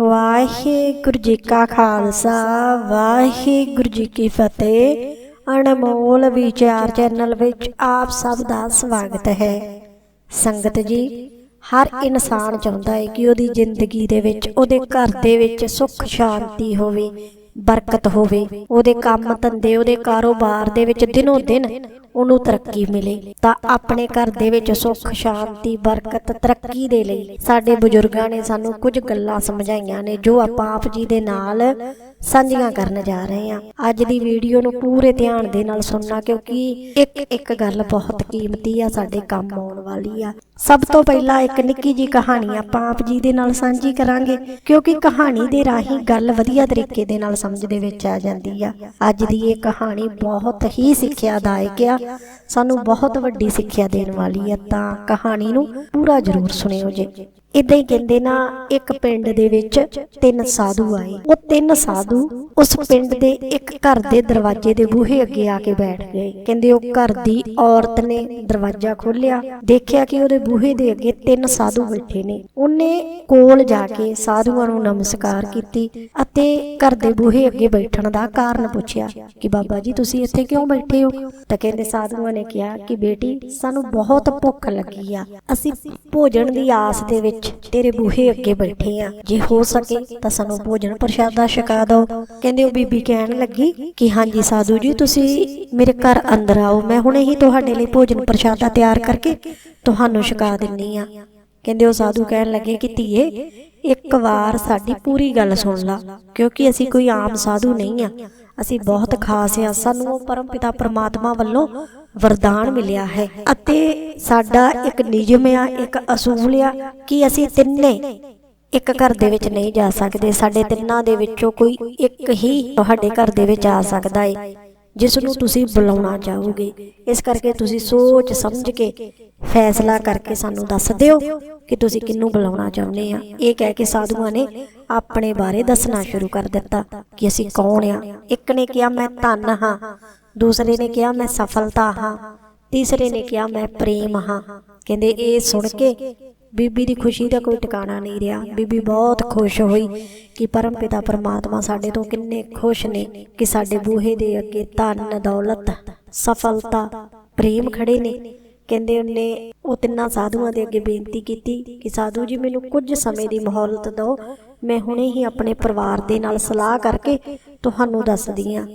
ਵਾਹਿਗੁਰੂ ਜੀ ਕਾ ਖਾਲਸਾ, ਵਾਹਿਗੁਰੂ ਜੀ ਕੀ ਫਤਿਹ। ਅਨਮੋਲ ਵਿਚਾਰ ਚੈਨਲ ਵਿੱਚ ਆਪ ਸਭ ਦਾ ਸਵਾਗਤ ਹੈ। ਸੰਗਤ ਜੀ, ਹਰ ਇਨਸਾਨ ਚਾਹੁੰਦਾ ਹੈ ਕਿ ਉਹਦੀ ਜ਼ਿੰਦਗੀ ਦੇ ਵਿੱਚ, ਉਹਦੇ ਘਰ ਦੇ ਵਿੱਚ ਸੁੱਖ, ਸ਼ਾਂਤੀ ਹੋਵੇ, ਬਰਕਤ ਹੋਵੇ। ਉਹਦੇ ਕੰਮ ਧੰਦੇ, ਉਹਦੇ ਕਾਰੋਬਾਰ ਦੇ ਵਿੱਚ ਦਿਨੋ ਦਿਨ ਉਹਨੂੰ ਤਰੱਕੀ ਮਿਲੇ ਤਾਂ ਆਪਣੇ ਘਰ ਦੇ ਵਿੱਚ ਸੁੱਖ, ਸ਼ਾਂਤੀ, ਬਰਕਤ, ਤਰੱਕੀ ਦੇ ਲਈ ਸਾਡੇ ਬਜ਼ੁਰਗਾਂ ਨੇ ਸਾਨੂੰ ਕੁਝ ਗੱਲਾਂ ਸਮਝਾਈਆਂ ਨੇ ਜੋ ਆਪਾਂ ਆਪ ਜੀ ਦੇ ਨਾਲ ਸਾਂਝੀਆਂ ਕਰਨ ਜਾ ਰਹੇ ਹਾਂ। ਅੱਜ ਦੀ ਵੀਡੀਓ ਨੂੰ ਪੂਰੇ ਧਿਆਨ ਦੇ ਨਾਲ ਸੁਣਨਾ, ਕਿਉਂਕਿ ਇੱਕ ਇੱਕ ਗੱਲ ਬਹੁਤ ਕੀਮਤੀ ਆ, ਸਾਡੇ ਕੰਮ ਆਉਣ ਵਾਲੀ ਆ। ਸਭ ਤੋਂ ਪਹਿਲਾਂ ਇੱਕ ਨਿੱਕੀ ਜੀ ਕਹਾਣੀ ਆਪਾਂ ਆਪ ਜੀ ਦੇ ਨਾਲ ਸਾਂਝੀ ਕਰਾਂਗੇ, ਕਿਉਂਕਿ ਕਹਾਣੀ ਦੇ ਰਾਹੀਂ ਗੱਲ ਵਧੀਆ ਤਰੀਕੇ ਦੇ ਨਾਲ ਸਮਝ ਦੇ ਵਿੱਚ ਆ ਜਾਂਦੀ ਆ। ਅੱਜ ਦੀ ਇਹ ਕਹਾਣੀ ਬਹੁਤ ਹੀ ਸਿੱਖਿਆਦਾਇਕ ਆ। ਸਾਨੂੰ ਬਹੁਤ ਵੱਡੀ ਸਿੱਖਿਆ ਦੇਣ ਵਾਲੀ ਆ, ਤਾਂ ਕਹਾਣੀ ਨੂੰ ਪੂਰਾ ਜ਼ਰੂਰ ਸੁਣਿਓ ਜੀ। ਇਦਾਂ ਹੀ ਕਹਿੰਦੇ ਨਾ, ਇੱਕ ਪਿੰਡ ਦੇ ਵਿੱਚ ਤਿੰਨ ਸਾਧੂ ਆਏ। ਉਹ ਤਿੰਨ ਸਾਧੂ ਉਸ ਪਿੰਡ ਦੇ ਇੱਕ ਘਰ ਦੇ ਦਰਵਾਜ਼ੇ ਦੇ ਬੂਹੇ ਅੱਗੇ ਆ ਕੇ ਬੈਠ ਗਏ। ਕਹਿੰਦੇ ਉਹ ਘਰ ਦੀ ਔਰਤ ਨੇ ਦਰਵਾਜ਼ਾ ਖੋਲ੍ਹਿਆ, ਦੇਖਿਆ ਕਿ ਉਹਦੇ ਬੂਹੇ ਦੇ ਅੱਗੇ ਤਿੰਨ ਸਾਧੂ ਬੈਠੇ ਨੇ। ਉਹਨੇ ਕੋਲ ਜਾ ਕੇ ਸਾਧੂਆਂ ਨੂੰ ਨਮਸਕਾਰ ਕੀਤੀ ਅਤੇ ਘਰ ਦੇ ਬੂਹੇ ਅੱਗੇ ਬੈਠਣ ਦਾ ਕਾਰਨ ਪੁੱਛਿਆ ਕਿ ਬਾਬਾ ਜੀ, ਤੁਸੀਂ ਇੱਥੇ ਕਿਉਂ ਬੈਠੇ ਹੋ? ਤਾਂ ਕਹਿੰਦੇ ਸਾਧੂਆਂ ਨੇ ਕਿਹਾ ਕਿ ਬੇਟੀ, ਸਾਨੂੰ ਬਹੁਤ ਭੁੱਖ ਲੱਗੀ ਆ। ਅਸੀਂ ਭੋਜਨ ਦੀ ਆਸ ਦੇ ਵਿੱਚ ਤੇਰੇ ਬੂਹੇ ਅੱਗੇ ਬੈਠੇ ਆ। ਜੇ ਹੋ ਸਕੇ ਤਾਂ ਸਾਨੂੰ ਭੋਜਨ ਪ੍ਰਸ਼ਾਦਾ ਛਕਾ ਦਿਓ। ਕਹਿੰਦੇ ਉਹ ਬੀਬੀ ਕਹਿਣ ਲੱਗੀ ਕਿ ਹਾਂਜੀ ਸਾਧੂ ਜੀ, ਤੁਸੀਂ ਮੇਰੇ ਘਰ ਅੰਦਰ ਆਓ। ਮੈਂ ਹੁਣੇ ਹੀ ਤੁਹਾਡੇ ਲਈ ਭੋਜਨ ਪ੍ਰਸ਼ਾਦਾ ਤਿਆਰ ਕਰਕੇ ਤੁਹਾਨੂੰ ਛਕਾ ਦਿੰਨੀ ਆ। ਕਹਿੰਦੇ ਉਹ ਸਾਧੂ ਕਹਿਣ ਲੱਗੇ ਕਿ ਧੀਏ, ਇੱਕ ਵਾਰ ਸਾਡੀ ਪੂਰੀ ਗੱਲ ਸੁਣ ਲਾ, ਕਿਉਂਕਿ ਅਸੀਂ ਕੋਈ ਆਮ ਸਾਧੂ ਨਹੀਂ ਆ। ਅਸੀਂ ਬਹੁਤ ਖਾਸ ਆ। ਸਾਨੂੰ ਉਹ ਪਰਮਪਿਤਾ ਪ੍ਰਮਾਤਮਾ ਵੱਲੋਂ ਵਰਦਾਨ ਮਿਲਿਆ ਹੈ ਅਤੇ ਸਾਡਾ ਇੱਕ ਨਿਯਮ ਆ, ਇੱਕ ਅਸੂਲ ਆ ਕਿ ਅਸੀਂ ਤਿੰਨੇ ਇੱਕ ਘਰ ਦੇ ਵਿੱਚ ਨਹੀਂ ਜਾ ਸਕਦੇ। ਸਾਡੇ ਤਿੰਨਾਂ ਦੇ ਵਿੱਚੋਂ ਕੋਈ ਇੱਕ ਹੀ ਤੁਹਾਡੇ ਘਰ ਦੇ ਵਿੱਚ ਆ ਸਕਦਾ ਹੈ ਜਿਸ ਨੂੰ ਤੁਸੀਂ ਬੁਲਾਉਣਾ ਚਾਹੋਗੇ। ਇਸ ਕਰਕੇ ਤੁਸੀਂ ਸੋਚ ਸਮਝ ਕੇ ਫੈਸਲਾ ਕਰਕੇ ਸਾਨੂੰ ਦੱਸ ਦਿਓ ਕਿ ਤੁਸੀਂ ਕਿਹਨੂੰ ਬੁਲਾਉਣਾ ਚਾਹੁੰਦੇ ਆ। ਇਹ ਕਹਿ ਕੇ ਸਾਧੂਆਂ ਨੇ ਆਪਣੇ ਬਾਰੇ ਦੱਸਣਾ ਸ਼ੁਰੂ ਕਰ ਦਿੱਤਾ ਕਿ ਅਸੀਂ ਕੌਣ ਆ। ਇੱਕ ਨੇ ਕਿਹਾ, ਮੈਂ ਧੰਨ ਹਾਂ। ਦੂਸਰੇ ਨੇ ਕਿਹਾ, ਮੈਂ ਸਫਲਤਾ ਹਾਂ। ਤੀਸਰੇ ਨੇ ਕਿਹਾ, ਮੈਂ ਪ੍ਰੇਮ ਹਾਂ। ਕਹਿੰਦੇ, ਇਹ ਸੁਣ ਕੇ ਬੀਬੀ ਦੀ ਖੁਸ਼ੀ ਦਾ ਕੋਈ ਟਿਕਾਣਾ ਨਹੀਂ ਰਿਹਾ। ਬੀਬੀ ਬਹੁਤ ਖੁਸ਼ ਹੋਈ ਕਿ ਪਰਮ ਪਿਤਾ ਪਰਮਾਤਮਾ ਸਾਡੇ ਤੋਂ ਕਿੰਨੇ ਖੁਸ਼ ਨੇ ਕਿ ਸਾਡੇ ਬੂਹੇ ਦੇ ਅੱਗੇ ਧਨ, ਦੌਲਤ, ਸਫਲਤਾ, ਪ੍ਰੇਮ ਖੜੇ ਨੇ। ਕਹਿੰਦੇ, ਉਹਨੇ ਉਹ ਤਿੰਨਾਂ ਸਾਧੂਆਂ ਦੇ ਅੱਗੇ ਬੇਨਤੀ ਕੀਤੀ ਕਿ ਸਾਧੂ ਜੀ ਮੈਨੂੰ ਕੁਝ ਸਮੇਂ ਦੀ ਮਹੌਲਤ ਦਿਓ। ਮੈਂ ਹੁਣੇ ਹੀ ਆਪਣੇ ਪਰਿਵਾਰ ਦੇ ਨਾਲ ਸਲਾਹ ਕਰਕੇ ਤੁਹਾਨੂੰ ਦੱਸਦੀ ਆ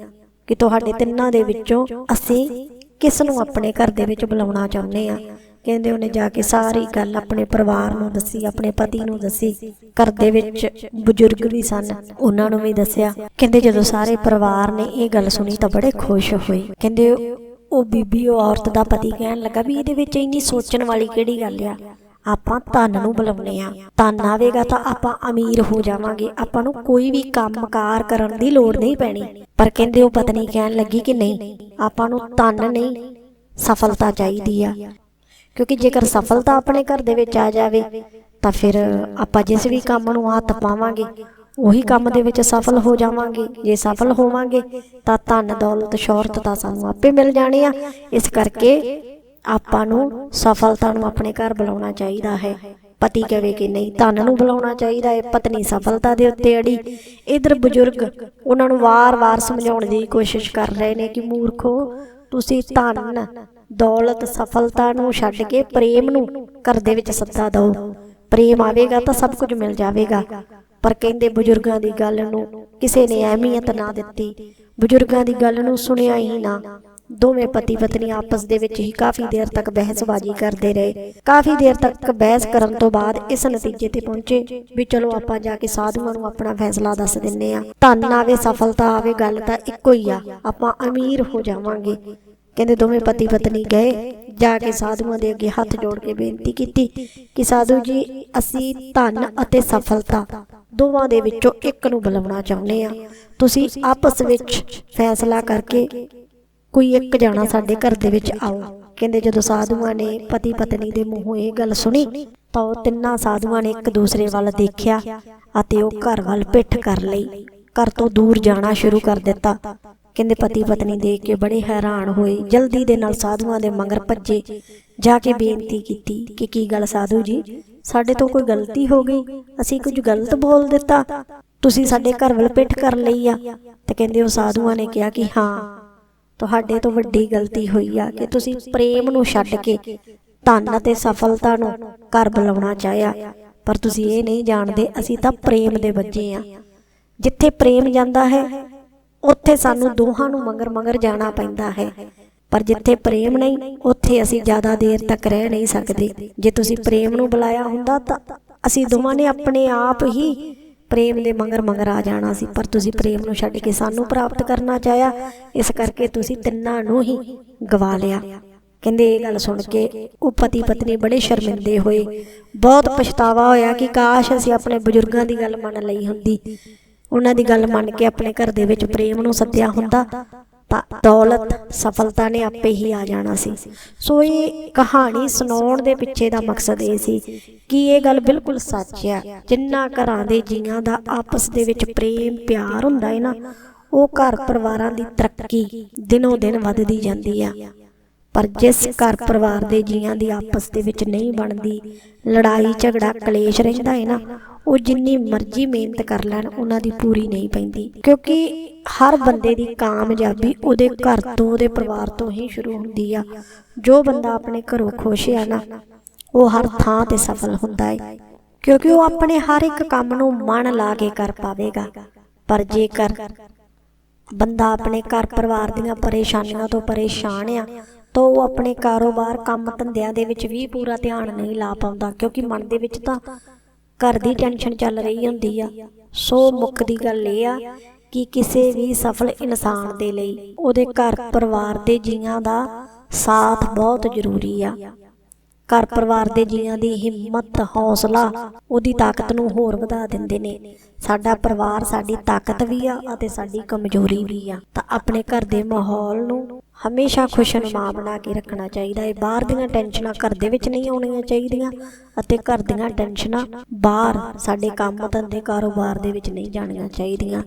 ਕਿ ਤੁਹਾਡੇ ਤਿੰਨਾਂ ਦੇ ਵਿੱਚੋਂ ਅਸੀਂ ਕਿਸ ਨੂੰ ਆਪਣੇ ਘਰ ਦੇ ਵਿੱਚ ਬੁਲਾਉਣਾ ਚਾਹੁੰਦੇ ਆ ਕਹਿੰਦੇ ਉਹਨੇ ਜਾ ਕੇ ਸਾਰੀ ਗੱਲ ਆਪਣੇ ਪਰਿਵਾਰ ਨੂੰ ਦੱਸੀ, ਆਪਣੇ ਪਤੀ ਨੂੰ ਦੱਸੀ, ਘਰ ਦੇ ਵਿੱਚ ਬਜ਼ੁਰਗ ਵੀ ਸਨ, ਉਹਨਾਂ ਨੂੰ ਵੀ ਦੱਸਿਆ। ਕਹਿੰਦੇ ਜਦੋਂ ਸਾਰੇ ਪਰਿਵਾਰ ਨੇ ਇਹ ਗੱਲ ਸੁਣੀ ਤਾਂ ਬੜੇ ਖੁਸ਼ ਹੋਏ। ਕਹਿੰਦੇ ਉਹ ਬੀਬੀ, ਉਹ ਔਰਤ ਦਾ ਪਤੀ ਕਹਿਣ ਲੱਗਾ ਵੀ ਇਹਦੇ ਵਿੱਚ ਇੰਨੀ ਸੋਚਣ ਵਾਲੀ ਕਿਹੜੀ ਗੱਲ ਆ? ਆਪਾਂ ਧਨ ਨੂੰ ਬੁਲਾਉਨੇ ਆ ਧਨ ਆਵੇਗਾ ਤਾਂ ਆਪਾਂ ਅਮੀਰ ਹੋ ਜਾਵਾਂਗੇ। ਆਪਾਂ ਨੂੰ ਕੋਈ ਵੀ ਕੰਮਕਾਰ ਕਰਨ ਦੀ ਲੋੜ ਨਹੀਂ ਪੈਣੀ। ਪਰ ਕਹਿੰਦੇ ਉਹ ਪਤਨੀ ਕਹਿਣ ਲੱਗੀ ਕਿ ਨਹੀਂ, ਆਪਾਂ ਨੂੰ ਧਨ ਨਹੀਂ, ਸਫਲਤਾ ਚਾਹੀਦੀ ਆ। ਕਿਉਂਕਿ ਜੇਕਰ ਸਫਲਤਾ ਆਪਣੇ ਘਰ ਦੇ ਵਿੱਚ ਆ ਜਾਵੇ, ਤਾਂ ਫਿਰ ਆਪਾਂ ਜਿਸ ਵੀ ਕੰਮ ਨੂੰ ਹੱਥ ਪਾਵਾਂਗੇ, ਉਹੀ ਕੰਮ ਦੇ ਵਿੱਚ ਸਫਲ ਹੋ ਜਾਵਾਂਗੇ। ਜੇ ਸਫਲ ਹੋਵਾਂਗੇ, ਤਾਂ ਧਨ, ਦੌਲਤ, ਸ਼ੌਹਰਤ ਤਾਂ ਸਾਨੂੰ ਆਪੇ ਮਿਲ ਜਾਣੀ ਆ। ਇਸ ਕਰਕੇ ਆਪਾਂ ਨੂੰ ਸਫਲਤਾ ਨੂੰ ਆਪਣੇ ਘਰ ਬੁਲਾਉਣਾ ਚਾਹੀਦਾ ਹੈ। ਪਤੀ ਕਹੇ ਕਿ ਨਹੀਂ, ਧਨ ਨੂੰ ਬੁਲਾਉਣਾ ਚਾਹੀਦਾ ਹੈ। ਪਤਨੀ ਸਫਲਤਾ ਦੇ ਉੱਤੇ ਅੜੀ। ਇਧਰ ਬਜ਼ੁਰਗ ਉਹਨਾਂ ਨੂੰ ਵਾਰ-ਵਾਰ ਸਮਝਾਉਣ ਦੀ ਕੋਸ਼ਿਸ਼ ਕਰ ਰਹੇ ਨੇ ਕਿ ਮੂਰਖੋ, ਤੁਸੀਂ ਧਨ, ਦੌਲਤ, ਸਫਲਤਾ ਨੂੰ ਛੱਡ ਕੇ ਪ੍ਰੇਮ ਨੂੰ ਘਰ ਦੇ ਵਿੱਚ ਸੱਦਾ ਦਿਓ। ਪ੍ਰੇਮ ਆਵੇਗਾ ਤਾਂ ਸਭ ਕੁਝ ਮਿਲ ਜਾਵੇਗਾ। ਪਰ ਕਹਿੰਦੇ ਬਜ਼ੁਰਗਾਂ ਦੀ ਗੱਲ ਨੂੰ ਕਿਸੇ ਨੇ ਅਹਿਮੀਅਤ ਨਾ ਦਿੱਤੀ। ਬਜ਼ੁਰਗਾਂ ਦੀ ਗੱਲ ਨੂੰ ਸੁਣਿਆ ਹੀ ਨਾ। ਦੋਵੇਂ ਪਤੀ ਪਤਨੀ ਆਪਸ ਦੇ ਵਿੱਚ ਹੀ ਕਾਫੀ ਦੇਰ ਤੱਕ ਬਹਿਸਬਾਜ਼ੀ ਕਰਦੇ ਰਹੇ। ਕਾਫੀ ਦੇਰ ਤੱਕ ਬਹਿਸ ਕਰਨ ਤੋਂ ਬਾਅਦ ਇਸ ਨਤੀਜੇ ਤੇ ਪਹੁੰਚੇ ਵੀ ਚਲੋ ਆਪਾਂ ਜਾ ਕੇ ਸਾਧੂਆਂ ਨੂੰ ਆਪਣਾ ਫੈਸਲਾ ਦੱਸ ਦਿੰਨੇ ਆ ਧਨ ਆਵੇ, ਸਫਲਤਾ ਆਵੇ, ਗੱਲ ਤਾਂ ਇੱਕੋ ਹੀ ਆ। ਆਪਾਂ ਅਮੀਰ ਹੋ ਜਾਵਾਂਗੇ। ਕਹਿੰਦੇ ਦੋਵੇਂ ਪਤੀ ਪਤਨੀ ਗਏ, ਜਾ ਕੇ ਸਾਧੂਆਂ ਦੇ ਅੱਗੇ ਹੱਥ ਜੋੜ ਕੇ ਬੇਨਤੀ ਕੀਤੀ ਕਿ ਸਾਧੂ ਜੀ, ਅਸੀਂ ਧਨ ਅਤੇ ਸਫਲਤਾ ਦੋਵਾਂ ਦੇ ਵਿੱਚੋਂ ਇੱਕ ਨੂੰ ਬੁਲਾਉਣਾ ਚਾਹੁੰਦੇ ਆ ਤੁਸੀਂ ਆਪਸ ਵਿੱਚ ਫੈਸਲਾ ਕਰਕੇ ਕੋਈ ਇੱਕ ਜਾਣਾ ਸਾਡੇ ਘਰ ਦੇ ਵਿੱਚ ਆਓ। ਕਹਿੰਦੇ ਜਦੋਂ ਸਾਧੂਆਂ ਨੇ ਪਤੀ ਪਤਨੀ ਦੇ ਮੂੰਹੋਂ ਇਹ ਗੱਲ ਸੁਣੀ, ਤਾਂ ਉਹ ਤਿੰਨਾਂ ਸਾਧੂਆਂ ਨੇ ਇੱਕ ਦੂਸਰੇ ਵੱਲ ਦੇਖਿਆ ਅਤੇ ਉਹ ਘਰ ਵੱਲ ਪਿੱਠ ਕਰ ਲਈ। ਘਰ ਤੋਂ ਦੂਰ ਜਾਣਾ ਸ਼ੁਰੂ ਕਰ ਦਿੱਤਾ। ਕਹਿੰਦੇ ਪਤੀ ਪਤਨੀ ਦੇਖ ਕੇ ਬੜੇ ਹੈਰਾਨ ਹੋਏ। ਜਲਦੀ ਦੇ ਨਾਲ ਸਾਧੂਆਂ ਦੇ ਮਗਰ ਭੱਜੇ। ਜਾ ਕੇ ਬੇਨਤੀ ਕੀਤੀ ਕਿ ਕੀ ਗੱਲ ਸਾਧੂ ਜੀ? ਸਾਡੇ ਤੋਂ ਕੋਈ ਗਲਤੀ ਹੋ ਗਈ? ਅਸੀਂ ਕੁਝ ਗਲਤ ਬੋਲ ਦਿੱਤਾ। ਤੁਸੀਂ ਸਾਡੇ ਘਰ ਵੱਲ ਪਿੱਠ ਕਰ ਲਈ ਆ। ਤੇ ਕਹਿੰਦੇ ਉਹ ਸਾਧੂਆਂ ਨੇ ਕਿਹਾ ਕਿ ਹਾਂ। ਤੁਹਾਡੇ ਤੋਂ ਵੱਡੀ ਗਲਤੀ ਹੋਈ ਆ ਕਿ ਤੁਸੀਂ ਪ੍ਰੇਮ ਨੂੰ ਛੱਡ ਕੇ ਧਨ ਅਤੇ ਸਫਲਤਾ ਨੂੰ ਘਰ ਬੁਲਾਉਣਾ ਚਾਹਿਆ। ਪਰ ਤੁਸੀਂ ਇਹ ਨਹੀਂ ਜਾਣਦੇ, ਅਸੀਂ ਤਾਂ ਪ੍ਰੇਮ ਦੇ ਬੱਚੇ ਆ। ਜਿੱਥੇ ਪ੍ਰੇਮ ਜਾਂਦਾ ਹੈ, ਉੱਥੇ ਸਾਨੂੰ ਦੋਹਾਂ ਨੂੰ ਮੰਗਰ ਮਗਰ ਜਾਣਾ ਪੈਂਦਾ ਹੈ। ਪਰ ਜਿੱਥੇ ਪ੍ਰੇਮ ਨਹੀਂ, ਉੱਥੇ ਅਸੀਂ ਜ਼ਿਆਦਾ ਦੇਰ ਤੱਕ ਰਹਿ ਨਹੀਂ ਸਕਦੇ। ਜੇ ਤੁਸੀਂ ਪ੍ਰੇਮ ਨੂੰ ਬੁਲਾਇਆ ਹੁੰਦਾ ਤਾਂ ਅਸੀਂ ਦੋਵਾਂ ਨੇ ਆਪਣੇ ਆਪ ਹੀ ਪ੍ਰੇਮ ਦੇ ਮਗਰ ਮਗਰ ਆ ਜਾਣਾ ਸੀ, ਪਰ ਤੁਸੀਂ ਪ੍ਰੇਮ ਨੂੰ ਛੱਡ ਕੇ ਸਾਨੂੰ ਪ੍ਰਾਪਤ ਕਰਨਾ ਚਾਹਿਆ। ਇਸ ਕਰਕੇ ਤੁਸੀਂ ਤਿੰਨਾਂ ਨੂੰ ਹੀ ਗਵਾ ਲਿਆ। ਕਹਿੰਦੇ ਇਹ ਗੱਲ ਸੁਣ ਕੇ ਉਹ ਪਤੀ ਪਤਨੀ ਬੜੇ ਸ਼ਰਮਿੰਦੇ ਹੋਏ। ਬਹੁਤ ਪਛਤਾਵਾ ਹੋਇਆ ਕਿ ਕਾਸ਼ ਅਸੀਂ ਆਪਣੇ ਬਜ਼ੁਰਗਾਂ ਦੀ ਗੱਲ ਮੰਨ ਲਈ ਹੁੰਦੀ। ਉਹਨਾਂ ਦੀ ਗੱਲ ਮੰਨ ਕੇ ਆਪਣੇ ਘਰ ਦੇ ਵਿੱਚ ਪ੍ਰੇਮ ਨੂੰ ਸੱਦਿਆ ਹੁੰਦਾ। ਦੌਲਤ, ਸਫਲਤਾ ਨੇ ਆਪੇ ਹੀ ਆ ਜਾਣਾ ਸੀ। ਸੋ ਇਹ ਕਹਾਣੀ ਸੁਣਾਉਣ ਦੇ ਪਿੱਛੇ ਦਾ ਮਕਸਦ ਇਹ ਸੀ ਕਿ ਇਹ ਗੱਲ ਬਿਲਕੁਲ ਸੱਚ ਹੈ। ਜਿੰਨਾ ਘਰਾਂ ਦੇ ਜੀਆਂ ਦਾ ਆਪਸ ਦੇ ਵਿੱਚ ਪ੍ਰੇਮ, ਪਿਆਰ ਹੁੰਦਾ ਹੈ ਨਾ, ਉਹ ਘਰ ਪਰਿਵਾਰਾਂ ਦੀ ਤਰੱਕੀ ਦਿਨੋ ਦਿਨ ਵੱਧਦੀ ਜਾਂਦੀ ਆ ਪਰ ਜਿਸ ਘਰ ਪਰਿਵਾਰ ਦੇ ਜੀਆਂ ਦੀ ਆਪਸ ਦੇ ਵਿੱਚ ਨਹੀਂ ਬਣਦੀ, ਲੜਾਈ, ਝਗੜਾ, ਕਲੇਸ਼ ਰਹਿੰਦਾ ਹੈ ਨਾ ਉਹ ਜਿੰਨੀ ਮਰਜ਼ੀ ਮਿਹਨਤ ਕਰ ਲੈਣ, ਉਹਨਾਂ ਦੀ ਪੂਰੀ ਨਹੀਂ ਪੈਂਦੀ। ਕਿਉਂਕਿ ਹਰ ਬੰਦੇ ਦੀ ਕਾਮਯਾਬੀ ਉਹਦੇ ਘਰ ਤੋਂ, ਉਹਦੇ ਪਰਿਵਾਰ ਤੋਂ ਹੀ ਸ਼ੁਰੂ ਹੁੰਦੀ ਆ। ਜੋ ਬੰਦਾ ਆਪਣੇ ਘਰੋਂ ਖੁਸ਼ ਆ ਨਾ, ਉਹ ਹਰ ਥਾਂ ਤੇ ਸਫਲ ਹੁੰਦਾ ਹੈ ਕਿਉਂਕਿ ਉਹ ਆਪਣੇ ਹਰ ਇੱਕ ਕੰਮ ਨੂੰ ਮਨ ਲਾ ਕੇ ਕਰ ਪਾਵੇਗਾ। ਪਰ ਜੇਕਰ ਬੰਦਾ ਆਪਣੇ ਘਰ ਪਰਿਵਾਰ ਦੀਆਂ ਪਰੇਸ਼ਾਨੀਆਂ ਤੋਂ ਪਰੇਸ਼ਾਨ ਆ, ਤਾਂ ਉਹ ਆਪਣੇ ਕਾਰੋਬਾਰ ਕੰਮ ਧੰਦਿਆਂ ਦੇ ਵਿੱਚ ਵੀ ਪੂਰਾ ਧਿਆਨ ਨਹੀਂ ਲਾ ਪਾਉਂਦਾ। ਕਿਉਂਕਿ ਮਨ ਦੇ ਵਿੱਚ ਤਾਂ ਘਰ ਦੀ ਟੈਨਸ਼ਨ ਚੱਲ ਰਹੀ ਹੁੰਦੀ ਆ। ਸੋ ਮੁੱਖ ਦੀ ਗੱਲ ਇਹ ਆ ਕਿ ਕਿਸੇ ਵੀ ਸਫਲ ਇਨਸਾਨ ਦੇ ਲਈ ਉਹਦੇ ਘਰ ਪਰਿਵਾਰ ਦੇ ਜੀਆਂ ਦਾ ਸਾਥ ਬਹੁਤ ਜ਼ਰੂਰੀ ਆ। ਘਰ ਪਰਿਵਾਰ ਦੇ ਜੀਆਂ ਦੀ ਹਿੰਮਤ, ਹੌਸਲਾ, ਉਹਦੀ ਤਾਕਤ ਨੂੰ ਹੋਰ ਵਧਾ ਦਿੰਦੇ ਨੇ। ਸਾਡਾ ਪਰਿਵਾਰ ਸਾਡੀ ਤਾਕਤ ਵੀ ਆ ਅਤੇ ਸਾਡੀ ਕਮਜ਼ੋਰੀ ਵੀ ਆ। ਤਾਂ ਆਪਣੇ ਘਰ ਦੇ ਮਾਹੌਲ ਨੂੰ ਹਮੇਸ਼ਾ ਖੁਸ਼ਨੁਮਾ ਬਣਾ ਕੇ ਰੱਖਣਾ ਚਾਹੀਦਾ ਹੈ। ਬਾਹਰ ਦੀਆਂ ਟੈਨਸ਼ਨਾਂ ਘਰ ਦੇ ਵਿੱਚ ਨਹੀਂ ਆਉਣੀਆਂ ਚਾਹੀਦੀਆਂ ਅਤੇ ਘਰ ਦੀਆਂ ਟੈਨਸ਼ਨਾਂ ਬਾਹਰ ਸਾਡੇ ਕੰਮ ਧੰਦੇ ਕਾਰੋਬਾਰ ਦੇ ਵਿੱਚ ਨਹੀਂ ਜਾਣੀਆਂ ਚਾਹੀਦੀਆਂ।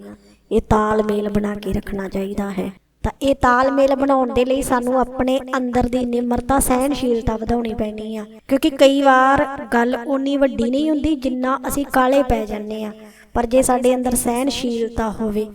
ਇਹ ਤਾਲਮੇਲ ਬਣਾ ਕੇ ਰੱਖਣਾ ਚਾਹੀਦਾ ਹੈ। ਤਾਂ ਇਹ ਤਾਲਮੇਲ ਬਣਾਉਣ ਦੇ ਲਈ ਸਾਨੂੰ ਆਪਣੇ ਅੰਦਰ ਦੀ ਨਿਮਰਤਾ, ਸਹਿਣਸ਼ੀਲਤਾ ਵਧਾਉਣੀ ਪੈਣੀ ਆ। ਕਿਉਂਕਿ ਕਈ ਵਾਰ ਗੱਲ ਓਨੀ ਵੱਡੀ ਨਹੀਂ ਹੁੰਦੀ ਜਿੰਨਾ ਅਸੀਂ ਕਾਲੇ ਪੈ ਜਾਂਦੇ ਆ। ਪਰ ਜੇ ਸਾਡੇ ਅੰਦਰ ਸਹਿਣਸ਼ੀਲਤਾ ਹੋਵੇ,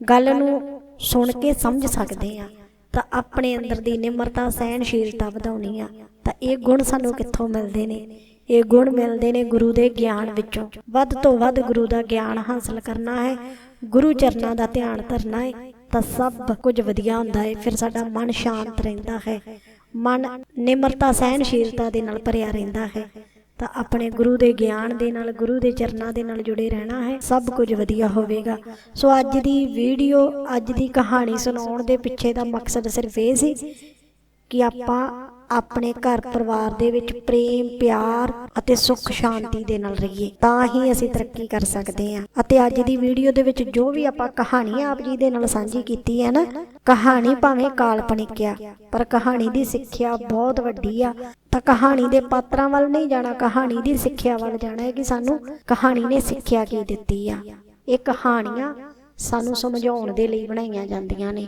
ਗੱਲ ਨੂੰ ਸੁਣ ਕੇ ਸਮਝ ਸਕਦੇ ਆ, ਤਾਂ ਆਪਣੇ ਅੰਦਰ ਦੀ ਨਿਮਰਤਾ, ਸਹਿਣਸ਼ੀਲਤਾ ਵਧਾਉਣੀ ਆ। ਤਾਂ ਇਹ ਗੁਣ ਸਾਨੂੰ ਕਿੱਥੋਂ ਮਿਲਦੇ ਨੇ? ਇਹ ਗੁਣ ਮਿਲਦੇ ਨੇ ਗੁਰੂ ਦੇ ਗਿਆਨ ਵਿੱਚੋਂ। ਵੱਧ ਤੋਂ ਵੱਧ ਗੁਰੂ ਦਾ ਗਿਆਨ ਹਾਸਲ ਕਰਨਾ ਹੈ, ਗੁਰੂ ਚਰਨਾਂ ਦਾ ਧਿਆਨ ਧਰਨਾ ਹੈ। ਤਾਂ ਸਭ ਕੁਝ ਵਧੀਆ ਹੁੰਦਾ ਹੈ ਫਿਰ ਸਾਡਾ ਮਨ ਸ਼ਾਂਤ ਰਹਿੰਦਾ ਹੈ। ਮਨ ਨਿਮਰਤਾ, ਸਹਿਣਸ਼ੀਲਤਾ ਦੇ ਨਾਲ ਭਰਿਆ ਰਹਿੰਦਾ ਹੈ। ਤਾਂ ਆਪਣੇ ਗੁਰੂ ਦੇ ਗਿਆਨ ਦੇ ਨਾਲ, ਗੁਰੂ ਦੇ ਚਰਨਾਂ ਦੇ ਨਾਲ ਜੁੜੇ ਰਹਿਣਾ ਹੈ, ਸਭ ਕੁਝ ਵਧੀਆ ਹੋਵੇਗਾ। ਸੋ ਅੱਜ ਦੀ ਵੀਡੀਓ, ਅੱਜ ਦੀ ਕਹਾਣੀ ਸੁਣਾਉਣ ਦੇ ਪਿੱਛੇ ਦਾ ਮਕਸਦ ਸਿਰਫ ਇਹ ਸੀ ਕਿ ਆਪਾਂ ਆਪਣੇ ਘਰ ਪਰਿਵਾਰ ਦੇ ਵਿੱਚ ਪ੍ਰੇਮ, ਪਿਆਰ ਅਤੇ ਸੁੱਖ ਸ਼ਾਂਤੀ ਦੇ ਨਾਲ ਰਹੀਏ। ਤਾਂ ਹੀ ਅਸੀਂ ਤਰੱਕੀ ਕਰ ਸਕਦੇ ਹਾਂ। ਅਤੇ ਅੱਜ ਦੀ ਵੀਡੀਓ ਦੇ ਵਿੱਚ ਜੋ ਵੀ ਆਪਾਂ ਕਹਾਣੀ ਆਪ ਜੀ ਦੇ ਨਾਲ ਸਾਂਝੀ ਕੀਤੀ ਹੈ ਨਾ, ਕਹਾਣੀ ਭਾਵੇਂ ਕਾਲਪਨਿਕ ਆ, ਪਰ ਕਹਾਣੀ ਦੀ ਸਿੱਖਿਆ ਬਹੁਤ ਵੱਡੀ ਆ। ਤਾਂ ਕਹਾਣੀ ਦੇ ਪਾਤਰਾਂ ਵੱਲ ਨਹੀਂ ਜਾਣਾ, ਕਹਾਣੀ ਦੀ ਸਿੱਖਿਆ ਵੱਲ ਜਾਣਾ ਹੈ ਕਿ ਸਾਨੂੰ ਕਹਾਣੀ ਨੇ ਸਿੱਖਿਆ ਕੀ ਦਿੱਤੀ ਆ। ਇਹ ਕਹਾਣੀਆਂ ਸਾਨੂੰ ਸਮਝਾਉਣ ਦੇ ਲਈ ਬਣਾਈਆਂ ਜਾਂਦੀਆਂ ਨੇ।